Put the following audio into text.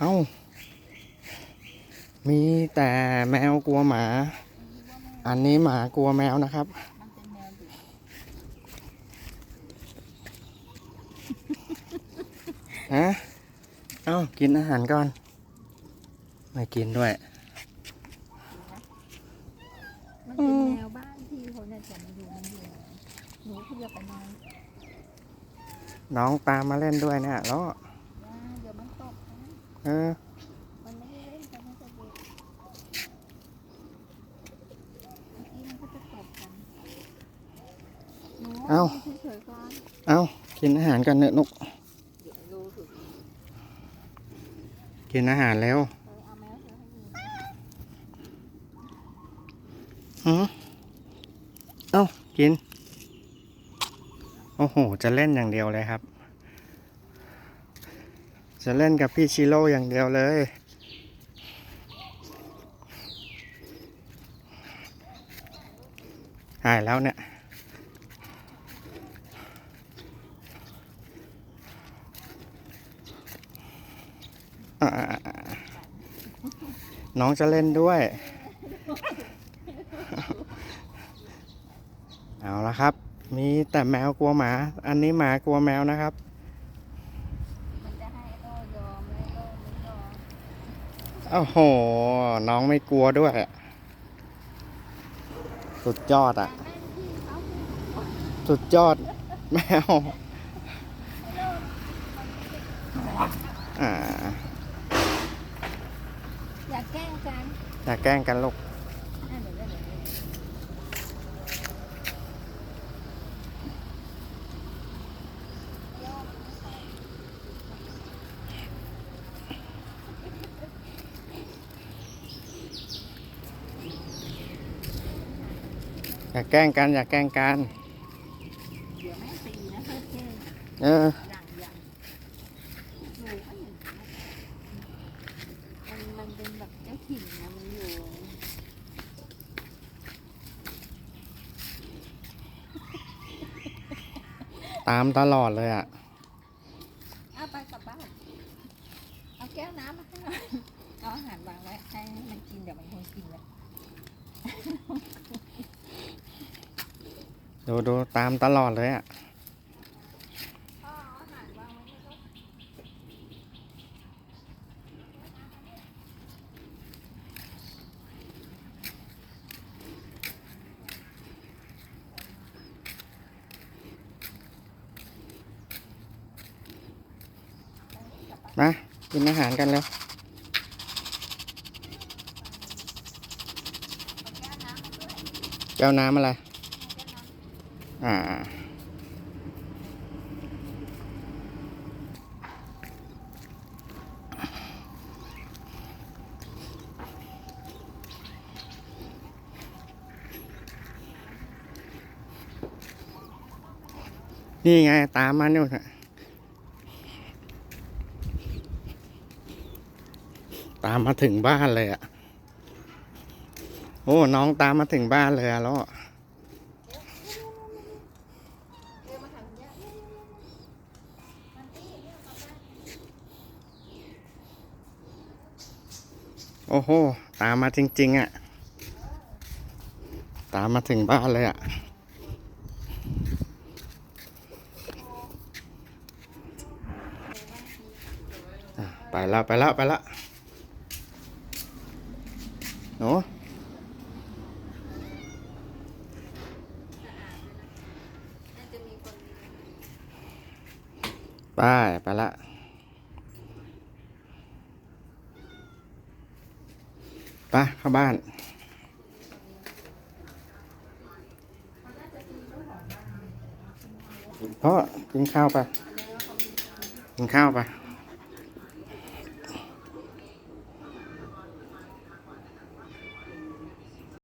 เอ้า มีแต่แมวกลัวหมา อันนี้หมากลัวแมวนะครับมันเป็นแมวดุฮะ เอ้า กินอาหารก่อน ไม่กินด้วยมันเป็นแมวบ้านที่เขาเนี่ยจะมาอยู่มันอยู่หนูเพื่อไปนอนน้องตามมาเล่นด้วยเนี่ยแล้ว นะเดี๋ยวมันตกนะ เออมันไม่ได้เล่นกันมันจะเด็กเมื่อกี้มันก็จะตกกันหนูเอาเฉยๆก่อนเอากินอาหารกันเนอะนกเดี๋ยวดูถึงกินอาหารแล้วเออเอาแมวเฉยๆหือเอ้ากิน โอ้โห จะเล่นอย่างเดียวเลยครับ จะเล่นกับพี่ชิโร่อย่างเดียวเลย หายแล้วเนี่ย น้องจะเล่นด้วย เอาละครับ มีแต่แมวกลัวหมา อันนี้หมากลัวแมวนะครับ มันจะให้โอ้ยอมแล้ว โอ้ไม่ยอมโอ้โห น้องไม่กลัวด้วย สุดยอดอะแต่แม่ที่เขาสุดยอดแมวอ่า อยากแกล้งกัน อย่าแกล้งกันลูก อะเดี๋ยวเดี๋ยวเดี๋ยว อย่าแกล้งกัน อย่าแกล้งกัน เดี๋ยวแม่ตีนะเพื่อนแกงเออ อย่างอย่างหนูก็อย่างนี้มันมันเป็นแบบเจ้าถิ่นนะมันอยู่ตามตลอดเลยอะ เอาไปกลับบ้านเอาแก้วน้ำมาให้หน่อยเอาอาหารวางไว้ให้มันกินเดี๋ยวมันคงกินเลย ดูดูตามตลอดเลยอะมากินอาหารกันแล้วเอาแก้วน้ำมาน้ำอะไร อ่านี่ไง ตามมาเนี่ยน่ะตามมาถึงบ้านเลยอะโอ้ น้องตามมาถึงบ้านเลยอะแล้วมาหาคุณย่าเนี่ยมันตี้เนี่ยกลับบ้าน โอ้โห ตามมาจริง ๆอะตามมาถึงบ้านเลยอะ่ะ ไปแล้วไปแล้วไปแล้วหนูน่าจะมีคนไปไปละ ไปเข้าบ้านพ่อกินข้าวไปกินข้าวไป